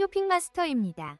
쇼핑마스터입니다.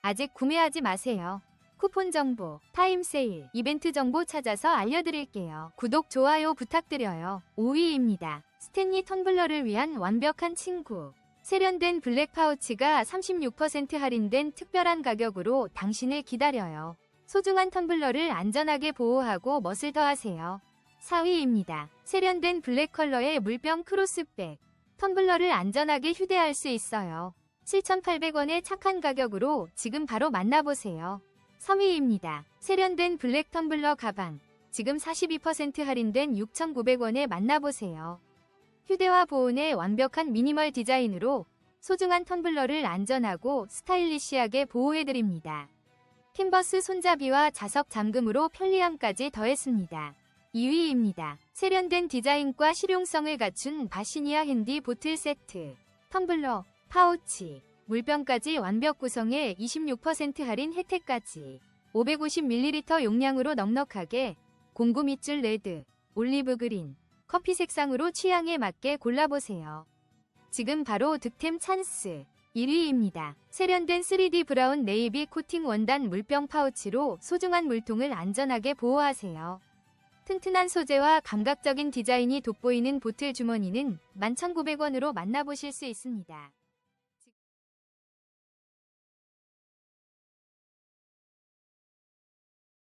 아직 구매하지 마세요. 쿠폰 정보, 타임 세일, 이벤트 정보 찾아서 알려드릴게요. 구독, 좋아요 부탁드려요. 5위입니다. 스탠리 텀블러를 위한 완벽한 친구. 세련된 블랙 파우치가 36% 할인된 특별한 가격으로 당신을 기다려요. 소중한 텀블러를 안전하게 보호하고 멋을 더하세요. 4위입니다. 세련된 블랙 컬러의 물병 크로스백. 텀블러를 안전하게 휴대할 수 있어요. 7,800원의 착한 가격으로 지금 바로 만나보세요. 3위입니다. 세련된 블랙 텀블러 가방. 지금 42% 할인된 6,900원에 만나보세요. 휴대와 보온의 완벽한 미니멀 디자인으로 소중한 텀블러를 안전하고 스타일리시하게 보호해드립니다. 캔버스 손잡이와 자석 잠금으로 편리함까지 더했습니다. 2위입니다. 세련된 디자인과 실용성을 갖춘 바시니아 핸디 보틀 세트. 텀블러, 파우치, 물병까지 완벽 구성에 26% 할인 혜택까지 550ml 용량으로 넉넉하게 공구 밑줄 레드, 올리브 그린, 커피 색상으로 취향에 맞게 골라보세요. 지금 바로 득템 찬스 1위입니다. 세련된 3D 브라운 네이비 코팅 원단 물병 파우치로 소중한 물통을 안전하게 보호하세요. 튼튼한 소재와 감각적인 디자인이 돋보이는 보틀 주머니는 11,900원으로 만나보실 수 있습니다.